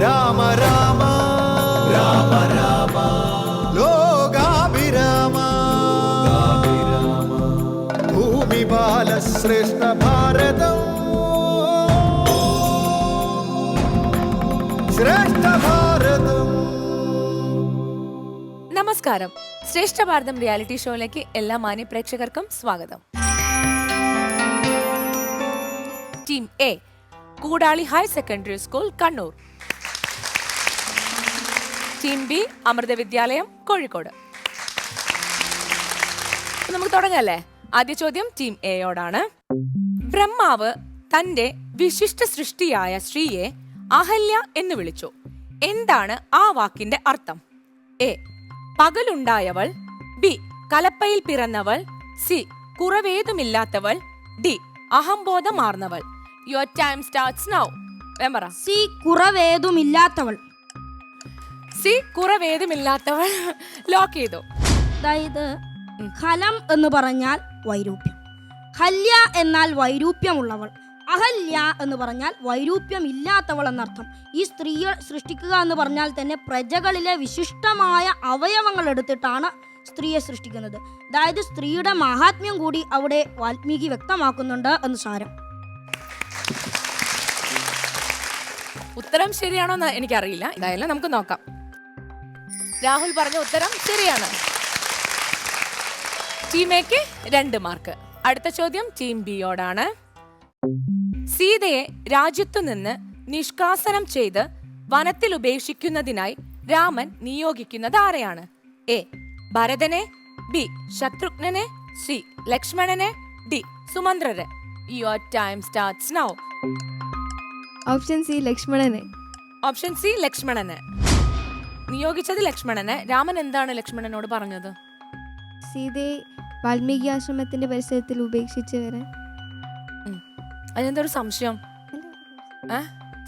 രാമ രാമ. രാമ രാമ ലോകാഭിരാമ. ഭൂമി ബാലശ്രേഷ്ഠ ഭാരതം. ശ്രേഷ്ഠ ഭാരതം. നമസ്കാരം. ശ്രേഷ്ഠ ഭാരതം റിയാലിറ്റി ഷോയിലേക്ക് എല്ലാ മാന്യ പ്രേക്ഷകർക്കും സ്വാഗതം. Team A Koodali higher secondary school Kannur. Team B Amrita Vidyalayam Kozhikode. നമുക്ക് തുടങ്ങല്ലേ? ആദ്യ ചോദ്യം ടീം എയോടാണ് ബ്രഹ്മാവ് തന്റെ വിശിഷ്ട സൃഷ്ടിയായ സ്ത്രീയെ അഹല്യ എന്ന് വിളിച്ചു. എന്താണ് ആ വാക്കിന്റെ അർത്ഥം? എ പകലുണ്ടായവൾ. ബി കലപ്പയിൽ പിറന്നവൾ. സി കുറവേതുമില്ലാത്തവൾ. D അഹംബോധമാർന്നവൾ. Your time starts now C കുറവേതുമില്ലാത്തവൾ. C കുറവേതുമില്ലാത്തവൾ ലോക്ക് ചെയ്തു. അതായത് ഹലം എന്ന് പറഞ്ഞാൽ വൈരൂപ്യം. ഹല്യ എന്നാൽ വൈരൂപ്യമുള്ളവൾ. അഹല്യ എന്ന് പറഞ്ഞാൽ വൈരൂപ്യം ഇല്ലാത്തവൾ എന്നർത്ഥം. ഈ സ്ത്രീയെ സൃഷ്ടിക്കുക എന്ന് പറഞ്ഞാൽ തന്നെ പ്രജകളിലെ വിശിഷ്ടമായ അവയവങ്ങൾ എടുത്തിട്ടാണ് സ്ത്രീയെ സൃഷ്ടിക്കുന്നത്. അതായത് സ്ത്രീയുടെ മഹാത്മ്യം കൂടി അവിടെ വാൽമീകി വ്യക്തമാക്കുന്നുണ്ട് എന്ന് സാരം. ഉത്തരം ശരിയാണോ എന്ന് എനിക്കറിയില്ല. എന്തായാലും നമുക്ക് നോക്കാം. രാഹുൽ പറഞ്ഞ ഉത്തരം ശരിയാണ്. ടീം എക്ക് രണ്ട് മാർക്ക്. അടുത്ത ചോദ്യം ടീം ബിയോടാണ്. സീതയെ രാജ്യത്തു നിന്ന് നിഷ്കാസനം ചെയ്ത് വനത്തിൽ ഉപേക്ഷിക്കുന്നതിനായി രാമൻ നിയോഗിക്കുന്നത് ആരെയാണ്? എ. ഭരതനെ ബി. ശത്രുഘ്നനെ സി. ലക്ഷ്മണനെ D. സുമന്ത്രരെ your time starts now option C ലക്ഷ്മണനെ. Option C ലക്ഷ്മണന്. നിയോഗിച്ചത് ലക്ഷ്മണനെ. രാമൻ എന്താണ് ലക്ഷ്മണനോട് പറഞ്ഞത്? സീതയെ വാൽമീകി ആശ്രമത്തിന്റെ പരിസരത്തിൽ ഉപേക്ഷിച്ച് വരാൻ അതിനെന്താ ഒരു സംശയം? ഏ?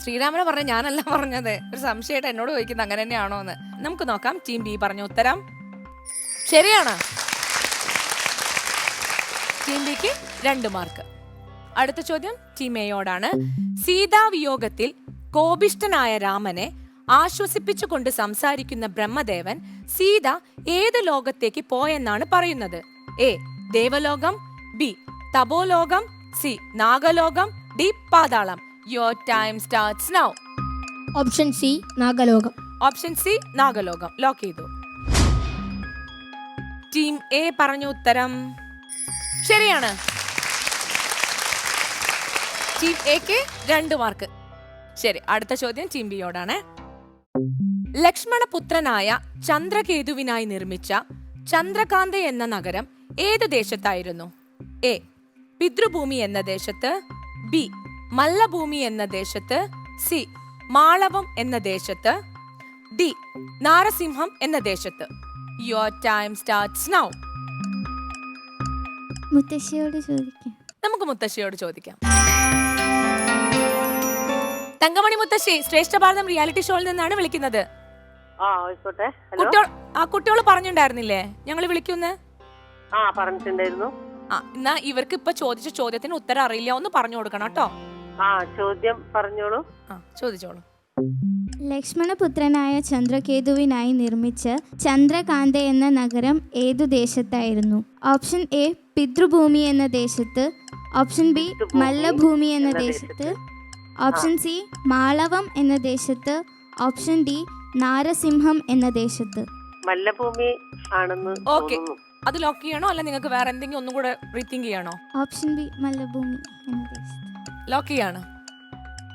ശ്രീരാമനെ പറഞ്ഞ ഞാനല്ല പറഞ്ഞത്. ഒരു സംശയമായിട്ട് എന്നോട് ചോദിക്കുന്നത് അങ്ങനെ തന്നെയാണോ എന്ന് നമുക്ക് നോക്കാം. ടീം ബി പറഞ്ഞ ഉത്തരം. ശരിയാണ്. ടീം ബിക്ക് രണ്ട് മാർക്ക്. അടുത്ത ചോദ്യം ടീം എയോടാണ്. സീതാവിയോഗത്തിൽ കോപിഷ്ടനായ രാമനെ ആശ്വസിപ്പിച്ചുകൊണ്ട് സംസാരിക്കുന്ന ബ്രഹ്മദേവൻ സീത ഏത് ലോകത്തേക്ക് പോയെന്നാണ് പറയുന്നത്? എ. ദേവലോകം ബി. തപോലോകം സി. നാഗലോകം D. Pathalam. Your time starts now option C നാഗലോകം. Option C നാഗലോകം. ലോക്ക് ചെയ്തു. ടീം എ പറഞ്ഞ ഉത്തരം ശരിയാണ്. ടീം എക്ക് രണ്ട് മാർക്ക് ശരി അടുത്ത ചോദ്യം ടീം ബിയോടാണ് ലക്ഷ്മണപുത്രനായ ചന്ദ്രകേതുവിനായി നിർമ്മിച്ച ചന്ദ്രകാന്ത എന്ന നഗരം ഏത് ദേശത്തായിരുന്നു? എ. പിതൃഭൂമി എന്ന ദേശത്ത് ബി. മല്ലഭൂമി എന്ന ദേശത്ത് സി. മാളവം എന്ന ദേശത്ത് ഡി. നാരസിംഹം എന്ന ദേശത്ത്. യുവർ ടൈം സ്റ്റാർട്ട്സ് നൗ മുത്തശ്ശിയോട് ചോദിക്കാം. നമുക്ക് മുത്തശ്ശിയോട് ചോദിക്കാം. തങ്കമണി മുത്തശ്ശി ശ്രേഷ്ഠ ഭാരതം റിയാലിറ്റി ഷോയിൽ നിന്നാണ് വിളിക്കുന്നത്. ആ ആയിക്കോട്ടെ. ഹലോ? കുട്ടികൾ ആ കുട്ടികൾ പറഞ്ഞിട്ടുണ്ടായിരുന്നില്ലേ ഞങ്ങൾ വിളിക്കുന്ന്. ആ പറഞ്ഞിട്ടുണ്ടായിരുന്നു. ആ എന്നാ ഇവർക്ക് ഇപ്പൊ ചോദിച്ച ചോദ്യത്തിന് ഉത്തരം അറിയില്ല ഒന്ന് പറഞ്ഞു കൊടുക്കണം കേട്ടോ ആ ചോദ്യം പറഞ്ഞോളൂ. ആ ചോദിച്ചോളൂ. ലക്ഷ്മണപുത്രനായ ചന്ദ്രകേതുവിനായി നിർമ്മിച്ച ചന്ദ്രകാന്ത എന്ന നഗരം ഏതു ദേശത്തായിരുന്നു? ഓപ്ഷൻ എ പിതൃഭൂമി എന്ന ദേശത്ത്. ഓപ്ഷൻ ബി മല്ലഭൂമി എന്ന എന്ന ദേശത്ത്. ഓപ്ഷൻ സി മാളവം എന്ന ദേശത്ത്. ഓപ്ഷൻ ഡി നാരസിംഹം എന്ന ദേശത്ത്. മല്ലഭൂമി ആണെന്ന് ഓക്കേ. അത് ലോക്ക് ചെയ്യണോ? അല്ല നിങ്ങൾക്ക് വേറെ എന്തെങ്കിലും ഒന്നും കൂടെ റീതിങ്ക് ചെയ്യണോ? ഓപ്ഷൻ ബി മല്ലഭൂമി എന്ന ദേശത്ത്. ലോക്ക് ചെയ്യാണ്.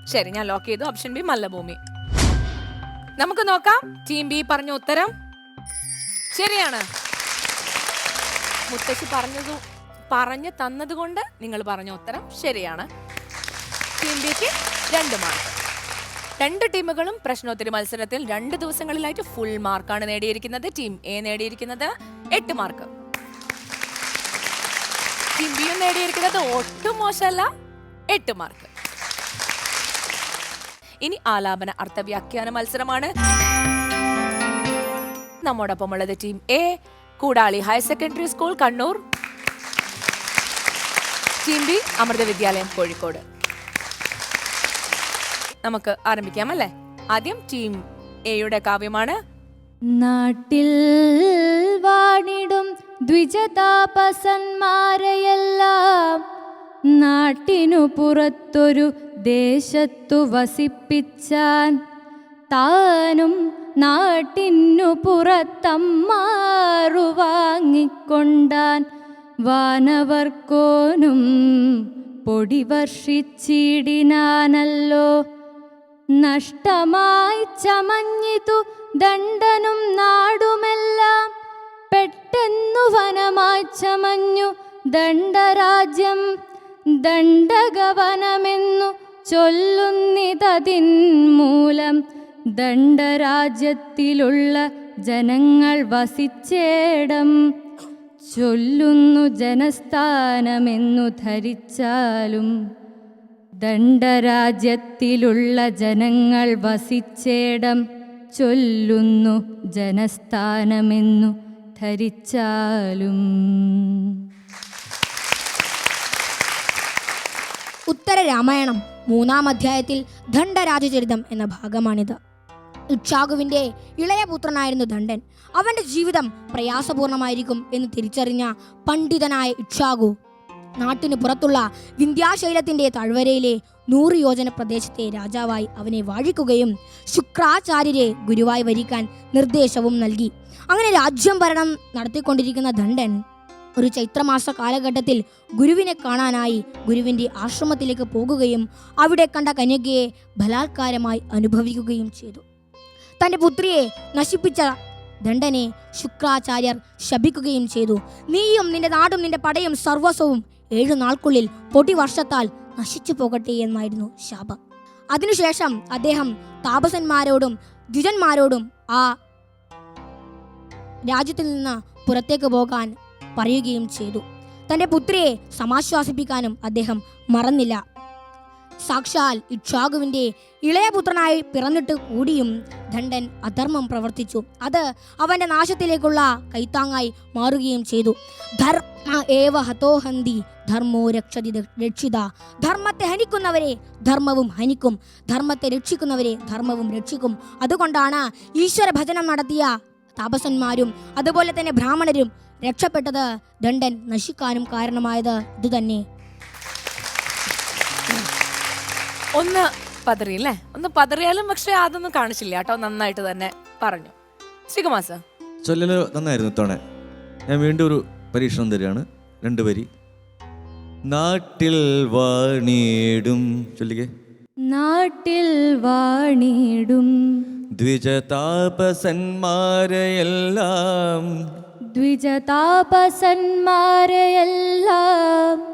ശരി ഞാൻ ലോക്ക് ചെയ്തു. ഓപ്ഷൻ ബി മല്ലഭൂമി. നമുക്ക് നോക്കാം. ടീം ബി പറഞ്ഞ ഉത്തരം. ശരിയാണ്. മുത്തശ്ശി പറഞ്ഞതു പറഞ്ഞു തന്നതുകൊണ്ട് നിങ്ങൾ പറഞ്ഞ ഉത്തരം ശരിയാണ്. ടീം ബിക്ക് രണ്ട് മാർക്ക് രണ്ട് ടീമുകളും പ്രശ്നോത്തരി മത്സരത്തിൽ രണ്ട് ദിവസങ്ങളിലായിട്ട് ഫുൾ മാർക്കാണ് നേടിയിരിക്കുന്നത്. ടീം എ നേടിയിരിക്കുന്നത് എട്ട് മാർക്ക് ടീം ബിയും നേടിയിരിക്കുന്നത് ഒട്ടും മോശമല്ല എട്ട് മാർക്ക് ഇനി ആലാപന അർത്ഥവ്യാഖ്യാന മത്സരമാണ്. നമ്മോടൊപ്പം ഉള്ളത് team A Koodali higher secondary school Kannur. Team B Amrita Vidyalayam Kozhikode. നമുക്ക് ആരംഭിക്കാം അല്ലേ ആദ്യം ടീം എയുടെ കാവ്യമാണ്. നാട്ടിൽ വാണിടും ദ്വിജതാപസന്മാരെയെല്ലാം നാട്ടിനു പുറത്തൊരു ദേശത്തു വസിപ്പിച്ചാൻ താനും നാട്ടിനു പുറത്തമ്മാറു വാങ്ങിക്കൊണ്ടാൻ വാനവർക്കോനും പൊടി വർഷിച്ചിടിനാനല്ലോ. നഷ്ടമായി ചമഞ്ഞിതു ദണ്ഡനും നാടുമെല്ലാം. പെട്ടെന്നു വനമായി ചമഞ്ഞു ദണ്ഡരാജ്യം. ദണ്ഡഗവനമെന്നു ചൊല്ലുന്നിതതിൻ മൂലം ദണ്ഡരാജ്യത്തിലുള്ള ജനങ്ങൾ വസിച്ചേടം. ചൊല്ലുന്നു ജനസ്ഥാനമെന്നു ധരിച്ചാലും ദണ്ഡരാജ്യത്തിലുള്ള ജനങ്ങൾ വസിച്ചേടം ചൊല്ലുന്നു ജനസ്ഥാനമെന്നു ധരിച്ചാലും. ഉത്തര രാമായണം മൂന്നാം അധ്യായത്തിൽ ദണ്ഡരാജചരിതം എന്ന ഭാഗമാണിത്. ഇക്ഷാകുവിന്റെ ഇളയ പുത്രനായിരുന്നു ദണ്ഡൻ. അവന്റെ ജീവിതം പ്രയാസപൂർണമായിരിക്കും എന്ന് തിരിച്ചറിഞ്ഞ പണ്ഡിതനായ ഇക്ഷാകു നാട്ടിനു പുറത്തുള്ള വിന്ധ്യാശൈലത്തിന്റെ താഴ്വരയിലെ നൂറ് യോജന പ്രദേശത്തെ രാജാവായി അവനെ വാഴിക്കുകയും ശുക്രാചാര്യരെ ഗുരുവായി വരിക്കാൻ നിർദ്ദേശവും നൽകി. അങ്ങനെ രാജ്യം ഭരണം നടത്തിക്കൊണ്ടിരിക്കുന്ന ദണ്ഡൻ ഒരു ചൈത്രമാസ കാലഘട്ടത്തിൽ ഗുരുവിനെ കാണാനായി ഗുരുവിന്റെ ആശ്രമത്തിലേക്ക് പോകുകയും അവിടെ കണ്ട കന്യകയെ ബലാത്കാരമായി അനുഭവിക്കുകയും ചെയ്തു. തന്റെ പുത്രിയെ നശിപ്പിച്ച ദണ്ഡനെ ശുക്രാചാര്യർ ശപിക്കുകയും ചെയ്തു. നീയും നിന്റെ നാടും നിന്റെ പടയും സർവസ്വവും ഏഴു നാൾക്കുള്ളിൽ പൊടി വർഷത്താൽ നശിച്ചു പോകട്ടെ എന്നായിരുന്നു ശാപം. അതിനുശേഷം അദ്ദേഹം താപസന്മാരോടും ദ്വിജന്മാരോടും ആ രാജ്യത്തിൽ നിന്ന് പുറത്തേക്ക് പോകാൻ പറയുകയും ചെയ്തു. തന്റെ പുത്രിയെ സമാശ്വാസിപ്പിക്കാനും അദ്ദേഹം മറന്നില്ല. സാക്ഷാൽ ഇക്ഷാഗുവിന്റെ ഇളയ പുത്രനായി പിറന്നിട്ട് കൂടിയും ദണ്ഡൻ അധർമ്മം പ്രവർത്തിച്ചു. അത് അവന്റെ നാശത്തിലേക്കുള്ള കൈത്താങ്ങായി മാറുകയും ചെയ്തു. ധർമ്മ ഏവ ഹതോഹന്തി ധർമ്മോ രക്ഷതി രക്ഷിത. ധർമ്മത്തെ ഹനിക്കുന്നവരെ ധർമ്മവും ഹനിക്കും. ധർമ്മത്തെ രക്ഷിക്കുന്നവരെ ധർമ്മവും രക്ഷിക്കും. അതുകൊണ്ടാണ് ഈശ്വര ഭജനം നടത്തിയ താപസന്മാരും അതുപോലെ തന്നെ ബ്രാഹ്മണരും രക്ഷപ്പെട്ടത് ദണ്ഡൻ നശിക്കാനും കാരണമായത് ഇതുതന്നെ. ഒന്ന് പതറി അല്ലേ? ഒന്ന് പതറിയാലും പക്ഷെ അതൊന്നും കാണിച്ചില്ല കേട്ടോ നന്നായിട്ട് തന്നെ പറഞ്ഞു. ശ്രീകുമാസ് ചൊല്ലല് നന്നായിരുന്നു ഇത്തവണ. ഞാൻ വീണ്ടും ഒരു പരീക്ഷണം തരികയാണ്. രണ്ട് വരി. നാട്ടിൽ വാണിടും. ചൊല്ലിക്കേ. നാട്ടിൽ വാണിടും. ദ്വിജതാപസന്മാരെയെല്ലാം. ദ്വിജതാപസന്മാരെയെല്ലാം.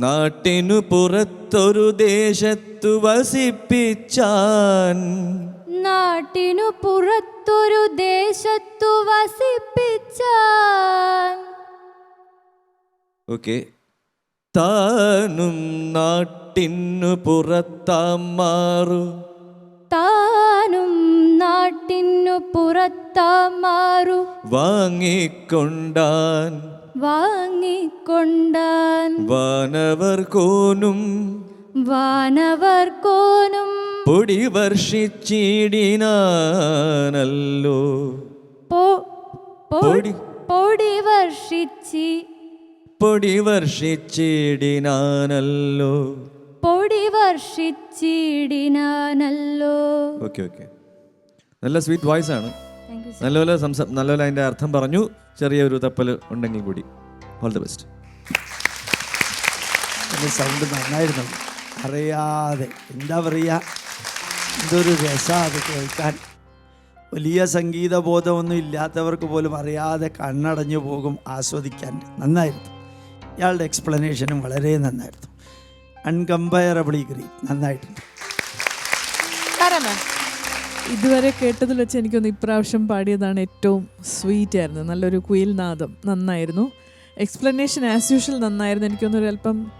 നാട്ടിനു പുറത്തൊരു ദേശത്തു വസിപ്പിച്ചാൻ. നാട്ടിനു പുറത്തൊരു ദേശത്തു വസിപ്പിച്ചാൻ. ഓക്കെ. താനും നാട്ടിനു പുറത്താം മാറു. താനും നാട്ടിനു പുറത്താമാറു വാങ്ങിക്കൊണ്ടാൻ. വാങ്ങിക്കൊണ്ടാൻ. വാനവർ കോനും വാനവർക്കോനും. പൊടി വർഷിച്ചിടിനാനല്ലോ. പൊടി. പൊടി വർഷിച്ചി പൊടി വർഷിച്ചിടിനാനല്ലോ. പൊടി വർഷിച്ചിടിനാനല്ലോ. Okay okay. നല്ല സ്വീറ്റ് വോയിസ് ആണ്. നല്ലപോലെ സംസാ നല്ലപോലെ അതിന്റെ അർത്ഥം പറഞ്ഞു. ചെറിയൊരു തപ്പൽ ഉണ്ടെങ്കിൽ കൂടി. ഓൾ ദി ബെസ്റ്റ് എന്റെ സൗണ്ട് നന്നായിരുന്നു. അറിയാതെ. എന്താ പറയുക എന്തൊരു രസമാണ് അത് കേൾക്കാൻ. വലിയ സംഗീത ബോധമൊന്നും ഇല്ലാത്തവർക്ക് പോലും അറിയാതെ കണ്ണടഞ്ഞു പോകും ആസ്വദിക്കാൻ. നന്നായിരുന്നു. ഇയാളുടെ എക്സ്പ്ലനേഷനും വളരെ നന്നായിരുന്നു. അൺകമ്പയറബിളി ഗ്രീറ്റ് നന്നായിട്ടുണ്ട്. ഇതുവരെ കേട്ടതിൽ വെച്ച് എനിക്കൊന്ന് ഇപ്രാവശ്യം പാടിയതാണ് ഏറ്റവും സ്വീറ്റ് ആയിരുന്നു. നല്ലൊരു കുയിൽ നാദം. നന്നായിരുന്നു. എക്സ്പ്ലനേഷൻ ആസ് യൂഷ്വൽ നന്നായിരുന്നു. എനിക്കൊന്നൊരു അല്പം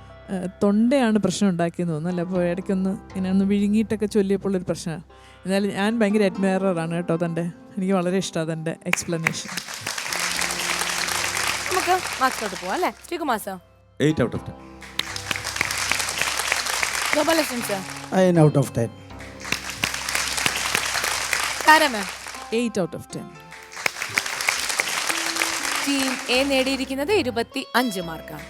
തൊണ്ടയാണ് പ്രശ്നം ഉണ്ടാക്കിയെന്ന് അല്ല? അപ്പോൾ ഇടയ്ക്കൊന്ന് ഇങ്ങനെ ഒന്ന് വിഴുങ്ങിയിട്ടൊക്കെ ചൊല്ലിയപ്പോൾ ഒരു പ്രശ്നമാണ്. എന്നാലും ഞാൻ ഭയങ്കര അഡ്മയറാണ് കേട്ടോ തന്റെ. എനിക്ക് വളരെ ഇഷ്ടമാണ് തന്റെ എക്സ്പ്ലനേഷൻ നമുക്ക് മാർക്സിലോട്ട് പോവാം അല്ലേ? ശ്രീകുമാസ് eight out of ten Gopalakrishnan sir nine out of ten Thara ma'am. Eight out of ten team A നേടിയിരിക്കുന്നത് ഇരുപത്തി അഞ്ച് മാർക്കാണ്.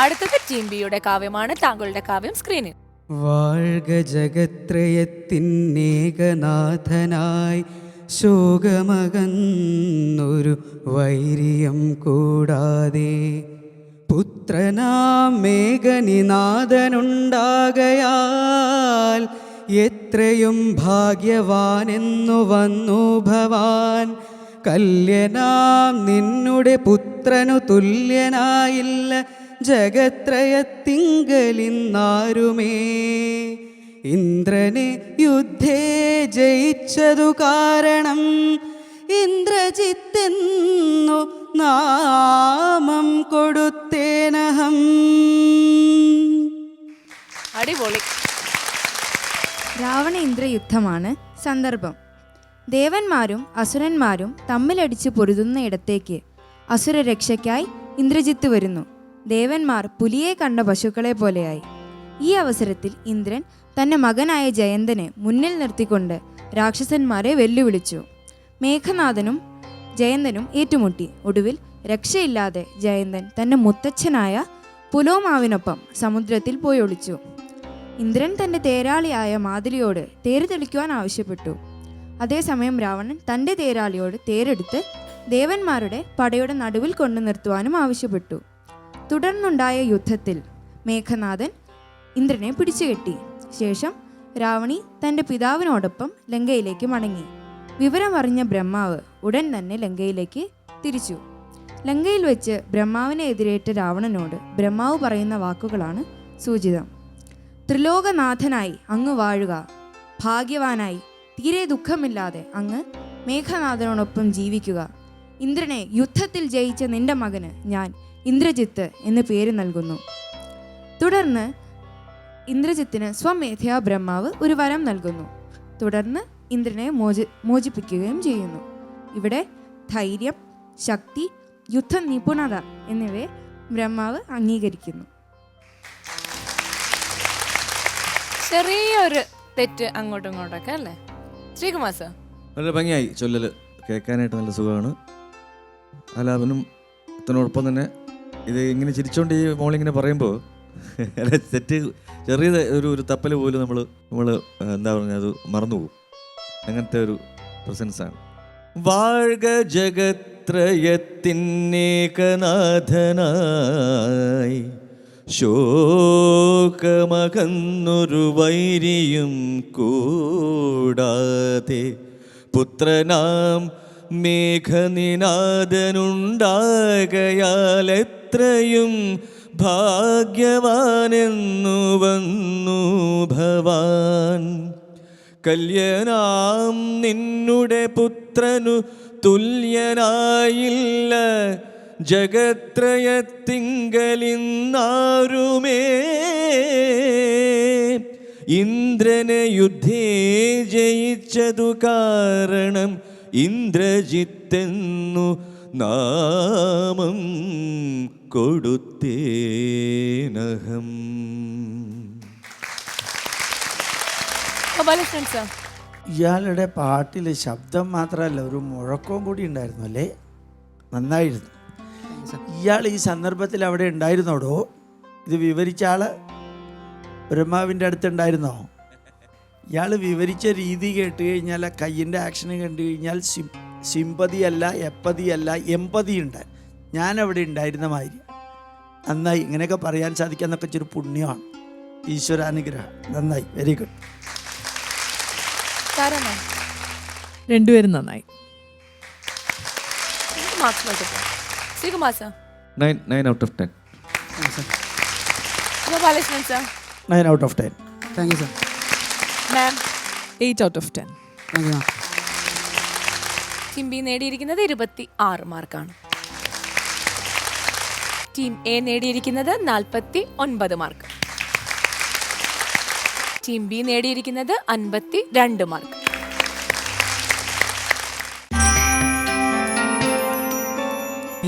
അടുത്തത് ടീം ബിയുടെ കാവ്യമാണ്. താങ്കളുടെ കാവ്യം സ്ക്രീനിൽ വാഴ്ക ജഗത്രയത്തിന്നേകനാഥനായി ശോകമകന്നൊരു വൈര്യം കൂടാതെ പുത്രനാം മേഘനിനാഥനുണ്ടാകയാൽ എത്രയും ഭാഗ്യവാനെന്നു വന്നു ഭവാൻ. കല്യനാം നിന്നുടെ പുത്രനു തുല്യനായില്ല ജഗത്രയത്തിങ്കലിന്നാരുമേ. ഇന്ദ്രനെ യുദ്ധേ ജയിച്ചതു കാരണം ഇന്ദ്രജിത്തെന്നു നാമം കൊടുത്തേനഹം. അടിപൊളി. രാവണ ഇന്ദ്ര യുദ്ധമാണ് സന്ദർഭം. ദേവന്മാരും അസുരന്മാരും തമ്മിലടിച്ച് പൊരുതുന്ന ഇടത്തേക്ക് അസുര രക്ഷയ്ക്കായി ഇന്ദ്രജിത്ത് വരുന്നു. ദേവന്മാർ പുലിയെ കണ്ട പശുക്കളെ പോലെയായി. ഈ അവസരത്തിൽ ഇന്ദ്രൻ തന്റെ മകനായ ജയന്തനെ മുന്നിൽ നിർത്തിക്കൊണ്ട് രാക്ഷസന്മാരെ വെല്ലുവിളിച്ചു. മേഘനാഥനും ജയന്തനും ഏറ്റുമുട്ടി. ഒടുവിൽ രക്ഷയില്ലാതെ ജയന്തൻ തന്റെ മുത്തച്ഛനായ പുലോമാവിനൊപ്പം സമുദ്രത്തിൽ പോയി ഒളിച്ചു. ഇന്ദ്രൻ തന്റെ തേരാളിയായ മാതിരിയോട് തേര് തെളിക്കുവാൻ ആവശ്യപ്പെട്ടു. അതേസമയം രാവണൻ തന്റെ തേരാളിയോട് തേരെടുത്ത് ദേവന്മാരുടെ പടയുടെ നടുവിൽ കൊണ്ടു നിർത്തുവാനും ആവശ്യപ്പെട്ടു. തുടർന്നുണ്ടായ യുദ്ധത്തിൽ മേഘനാഥൻ ഇന്ദ്രനെ പിടിച്ചുകെട്ടി. ശേഷം രാവണി തന്റെ പിതാവിനോടൊപ്പം ലങ്കയിലേക്ക് മടങ്ങി. വിവരമറിഞ്ഞ ബ്രഹ്മാവ് ഉടൻ തന്നെ ലങ്കയിലേക്ക് തിരിച്ചു. ലങ്കയിൽ വെച്ച് ബ്രഹ്മാവിനെ എതിരേറ്റ രാവണനോട് ബ്രഹ്മാവ് പറയുന്ന വാക്കുകളാണ് സൂചിതം. ത്രിലോകനാഥനായി അങ്ങ് വാഴുക. ഭാഗ്യവാനായി. തീരെ ദുഃഖമില്ലാതെ അങ്ങ് മേഘനാഥനോടൊപ്പം ജീവിക്കുക. ഇന്ദ്രനെ യുദ്ധത്തിൽ ജയിച്ച നിന്റെ മകന് ഞാൻ ഇന്ദ്രജിത്ത് എന്ന് പേര് നൽകുന്നു. തുടർന്ന് ഇന്ദ്രജിത്തിന് സ്വമേധയാ ബ്രഹ്മാവ് ഒരു വരം നൽകുന്നു. തുടർന്ന് ഇന്ദ്രനെ മോചി മോചിപ്പിക്കുകയും ചെയ്യുന്നു. ഇവിടെ ധൈര്യം ശക്തി യുദ്ധ നിപുണത എന്നിവയെ ബ്രഹ്മാവ് അംഗീകരിക്കുന്നു. ചെറിയൊരു തെറ്റ് അങ്ങോട്ടും ഇങ്ങോട്ടൊക്കെ അല്ലേ? ശ്രീകുമാർ സർ. നല്ല ഭംഗിയായി ചൊല്ലൽ കേൾക്കാനായിട്ട് നല്ല സുഖമാണ്. ആലാപനം ഇത്തനോടൊപ്പം തന്നെ ഇത് ഇങ്ങനെ ചിരിച്ചോണ്ട് ഈ മോളിങ്ങനെ പറയുമ്പോൾ അല്ല തെറ്റ് ചെറിയ ഒരു ഒരു തപ്പൽ പോലും നമ്മൾ നമ്മൾ എന്താ പറഞ്ഞത് മറന്നുപോകും. അങ്ങനത്തെ ഒരു പ്രസൻസാണ് വാഴ്ക ജഗത്രയത്തിന്നേകനാഥനായി ശോകമകന്നൊരു വൈരിയും കൂടാതെ പുത്രനാം മേഘനിനാഥനുണ്ടാകയാൽ എത്രയും ഭാഗ്യവാനെന്നു വന്നു ഭവാൻ. കല്യനാം നിന്നുടെ പുത്രനു തുല്യനായില്ല. ജഗത്രയത്തിങ്കലിന്നാരുമേ? ഇന്ദ്രനെ യുദ്ധേ ജയിച്ചതു കാരണം ഇന്ദ്രജിത്തെന്നു നാമം കൊടുത്തേനഹം. ഇയാളുടെ പാട്ടിൽ ശബ്ദം മാത്രമല്ല ഒരു മുഴക്കവും കൂടി ഉണ്ടായിരുന്നു അല്ലേ? നന്നായിരുന്നു. ഇയാൾ ഈ സന്ദർഭത്തിൽ അവിടെ ഉണ്ടായിരുന്നോടോ? ഇത് വിവരിച്ച ആൾ ബ്രഹ്മാവിന്റെ അടുത്തുണ്ടായിരുന്നോ? ഇയാൾ വിവരിച്ച രീതി കേട്ട് കഴിഞ്ഞാൽ ആ കയ്യിന്റെ ആക്ഷൻ കണ്ടു കഴിഞ്ഞാൽ സിം എപ്പതിയല്ല എമ്പതിയുണ്ട്. ഞാനവിടെ അല്ല എമ്പതി ഉണ്ട് ഞാൻ അവിടെ ഉണ്ടായിരുന്ന മാതിരി. നന്നായി ഇങ്ങനെയൊക്കെ പറയാൻ സാധിക്കാന്നൊക്കെ ഇച്ചിരി പുണ്യമാണ്. ഈശ്വരാനുഗ്രഹം. നന്നായി വെരി ഗുഡ് മാം രണ്ടുപേരും നന്നായി. Nine out of ten thank you sir ma'am eight out of ten thank you team B നേടിയിരിക്കുന്നത് ഇരുപത്തി ആറ് മാർക്കാണ്. ടീം എ നേടിയിരിക്കുന്നത് നാൽപ്പത്തി ഒൻപത് മാർക്ക്. ടീം ബി നേടിയിരിക്കുന്നത് അൻപത്തി രണ്ട് മാർക്ക്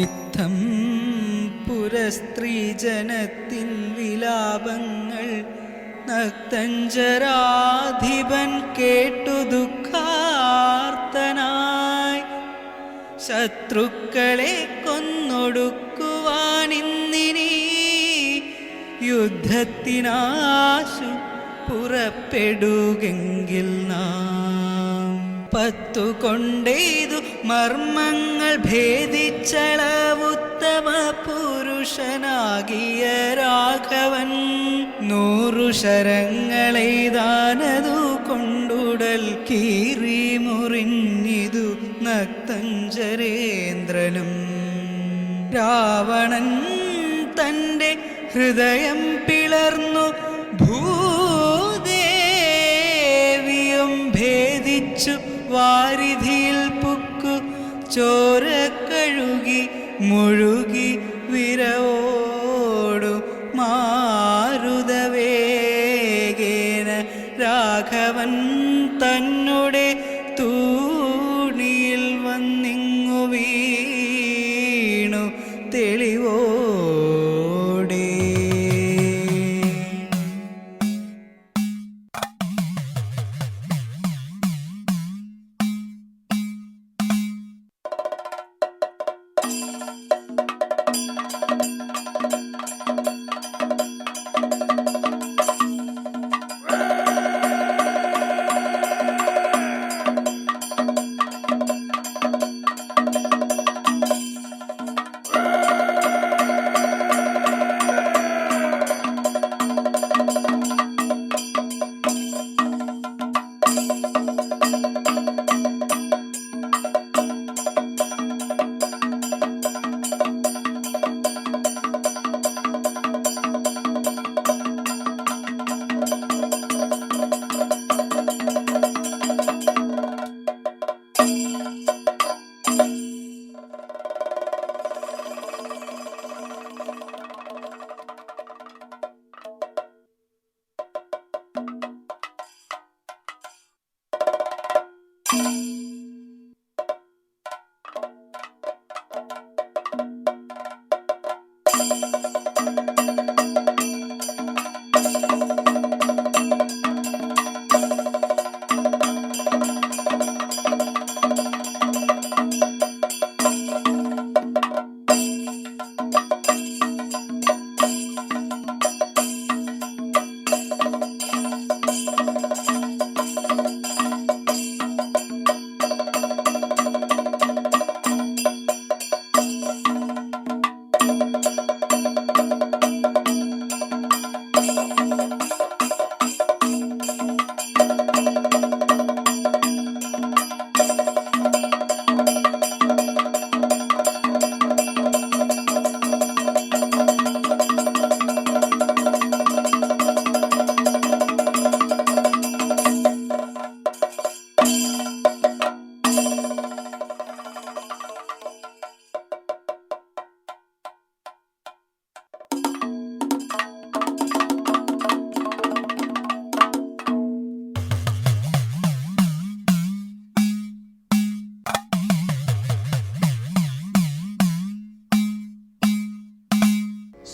ഇത്തം പുരസ്ത്രീജനത്തിൻ വിലാപങ്ങൾ നക്തഞ്ചരാധിപൻ കേട്ടു ദുഃഖാർത്തനായി ശത്രുക്കളെ കൊന്നൊടുക്കുവാനിന്നിനി യുദ്ധത്തിനാശു പുറപ്പെടുകെങ്കിൽ നാം. പത്തു കൊണ്ടേതു മർമ്മങ്ങൾ ഭേദിച്ചളവുത്തമ പുരുഷനാകിയ രാഘവൻ നൂറു ശരങ്ങളെയ്താനതു കൊണ്ടുടൽ കീറി മുറിഞ്ഞിതു നക്തഞ്ചരേന്ദ്രനും രാവണൻ തന്റെ ഹൃദയം പിളർന്നു ഭൂദേവിയും ഭേദിച്ചു വാരിധിയിൽ പുക്കു ചോര കഴുകി മുഴുകി വിരവോടു മാരുതവേഗേന രാഘവൻ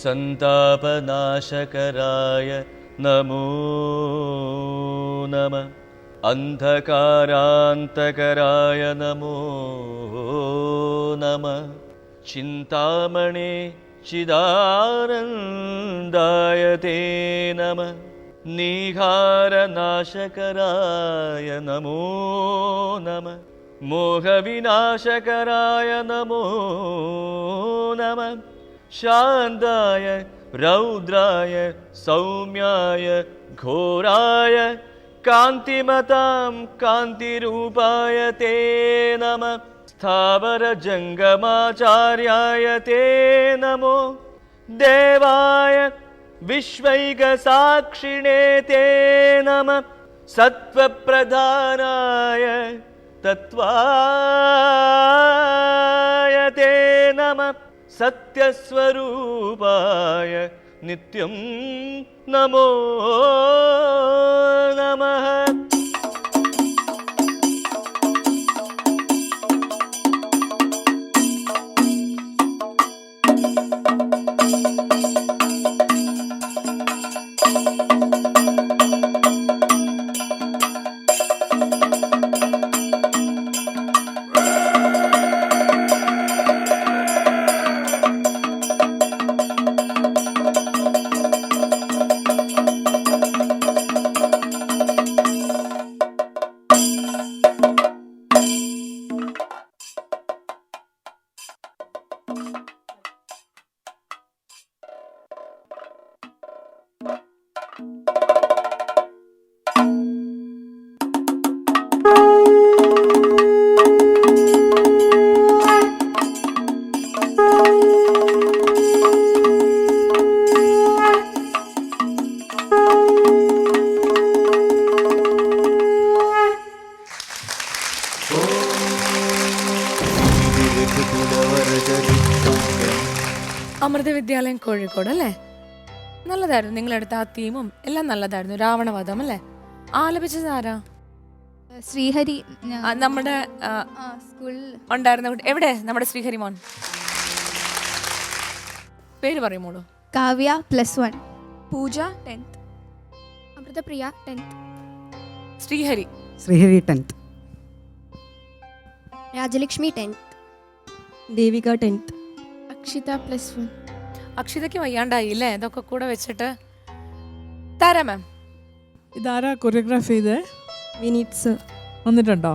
सन्तापनाशकराय नमो नमः। अन्धकारान्तकराय नमो नमः। चिन्तामणे चिदानन्दाय ते नमः। निहारनाशकराय नमो नमः। मोहविनाशकराय नमो नमः शान्ताय रौद्राय सौम्याय घोराय कान्तिमतां कान्तिरूपाय ते नमः। स्थावरजङ्गमाचार्याय ते नमो। देवाय विश्वैकसाक्षिणे ते नमः। तत्त्वाय ते नमः സത്യസ്വരൂപായ നിത്യം നമോ നമ. അമൃത വിദ്യാലയം കോഴിക്കോട് അല്ലേ? നല്ലതായിരുന്നു. നിങ്ങളെടുത്ത ആ തീമും എല്ലാം നല്ലതായിരുന്നു. രാവണവധം അല്ലേ? ആലപിച്ചത് ആരാ? ശ്രീഹരി നമ്മുടെ സ്കൂളിൽ ഉണ്ടായിരുന്ന എവിടെ? നമ്മുടെ ശ്രീഹരി മോൻ. പേര് പറയുമോളൂ Kavya plus one. Pooja tenth. Amruthapriya tenth. Srihari. Srihari tenth. Rajalakshmi tenth. Devika tenth. Akshitha plus one. അക്ഷിതയ്ക്ക് വയ്യാണ്ടായി അല്ലേ ഇതൊക്കെ കൂടെ വെച്ചിട്ട്. താരാ മാം. ഇതാരാ കൊറിയോഗ്രാഫ് ചെയ്തേ? വിനീത് സർ. വന്നിട്ടുണ്ടോ?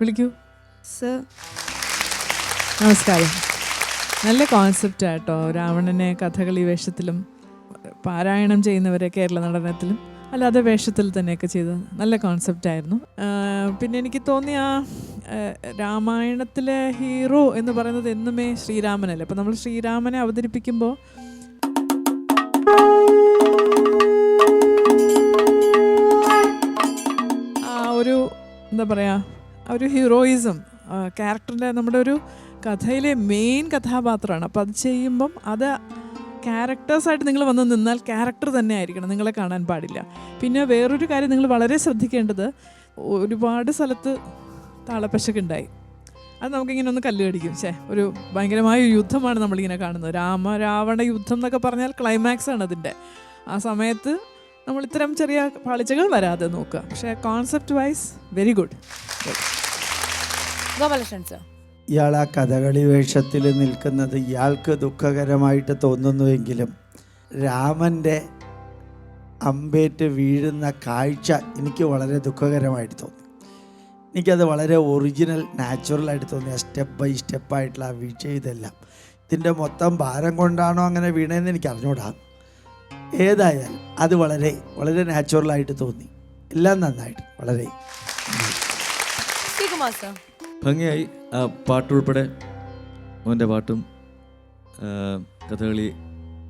വിളിക്കൂ. സർ. നമസ്കാരം. നല്ല കോൺസെപ്റ്റ് ആട്ടോ. രാവണനെ കഥകളി വേഷത്തിലും പാരായണം ചെയ്യുന്നവരെ കേരള നടനത്തിലും അല്ലാതെ വേഷത്തിൽ തന്നെയൊക്കെ ചെയ്തത്. നല്ല കോൺസെപ്റ്റ് ആയിരുന്നു. പിന്നെ എനിക്ക് തോന്നി ആ ആ, രാമായണത്തിലെ ഹീറോ എന്ന് പറയുന്നത് എന്നുമേ ശ്രീരാമനല്ലേ? അപ്പം നമ്മൾ ശ്രീരാമനെ അവതരിപ്പിക്കുമ്പോൾ ആ ഒരു എന്താ പറയുക ഒരു ഹീറോയിസം ക്യാരക്ടറിന്റെ നമ്മുടെ ഒരു കഥയിലെ മെയിൻ കഥാപാത്രമാണ്. അപ്പോൾ അത് ചെയ്യുമ്പം അത് ക്യാരക്ടേഴ്സായിട്ട് നിങ്ങൾ വന്ന് നിന്നാൽ ക്യാരക്ടർ തന്നെ ആയിരിക്കണം നിങ്ങളെ കാണാൻ പാടില്ല. പിന്നെ വേറൊരു കാര്യം നിങ്ങൾ വളരെ ശ്രദ്ധിക്കേണ്ടത് ഒരുപാട് സ്ഥലത്ത് താളപ്പശക്കുണ്ടായി അത് നമുക്കിങ്ങനെ ഒന്ന് കല്ല് കടിക്കും ഛേ. ഒരു ഭയങ്കരമായ ഒരു യുദ്ധമാണ് നമ്മളിങ്ങനെ കാണുന്നത്. രാമ രാവണ യുദ്ധം എന്നൊക്കെ പറഞ്ഞാൽ ക്ലൈമാക്സ് ആണ് അതിന്റെ. ആ സമയത്ത് നമ്മൾ ഇത്തരം ചെറിയ പാളിച്ചകൾ വരാതെ നോക്കുക. പക്ഷേ കോൺസെപ്റ്റ് വൈസ് വെരി ഗുഡ് ഇയാൾ ആ കഥകളി വേഷത്തിൽ നിൽക്കുന്നത് ഇയാൾക്ക് ദുഃഖകരമായിട്ട് തോന്നുന്നുവെങ്കിലും രാമന്റെ അമ്പേറ്റ് വീഴുന്ന കാഴ്ച എനിക്ക് വളരെ ദുഃഖകരമായിട്ട് തോന്നി. എനിക്കത് വളരെ ഒറിജിനൽ നാച്ചുറലായിട്ട് തോന്നി. ആ സ്റ്റെപ്പ് ബൈ സ്റ്റെപ്പായിട്ടുള്ള ആ വീഴ്ച ഇതെല്ലാം. ഇതിന്റെ മൊത്തം ഭാരം കൊണ്ടാണോ അങ്ങനെ വീണതെന്ന് എനിക്ക് അറിഞ്ഞൂടാ. ഏതായാലും അത് വളരെ വളരെ നാച്ചുറലായിട്ട് തോന്നി. എല്ലാം നന്നായിട്ട് വളരെ. ഭംഗിയായി. ആ പാട്ടുൾപ്പെടെ അവന്റെ പാട്ടും കഥകളി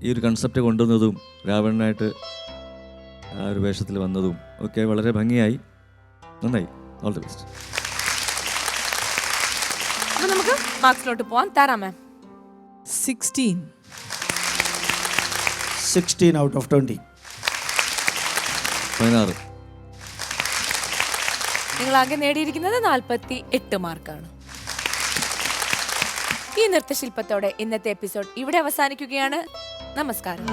ഈ ഒരു കൺസെപ്റ്റ് കൊണ്ടുവന്നതും രാവണനായിട്ട് ആ ഒരു വേഷത്തിൽ വന്നതും ഒക്കെ വളരെ ഭംഗിയായി. നന്നായി. ഓൾ ദി ബെസ്റ്റ് നമുക്ക് മാർക്സിലോട്ട് പോവാം. Thara ma'am sixteen sixteen out of twenty പതിനാറ്. നിങ്ങൾ ആകെ നേടിയിരിക്കുന്നത് നാൽപ്പത്തി എട്ട് മാർക്കാണ്. ഈ നൃത്തശില്പത്തോടെ ഇന്നത്തെ എപ്പിസോഡ് ഇവിടെ അവസാനിക്കുകയാണ്. നമസ്കാരം.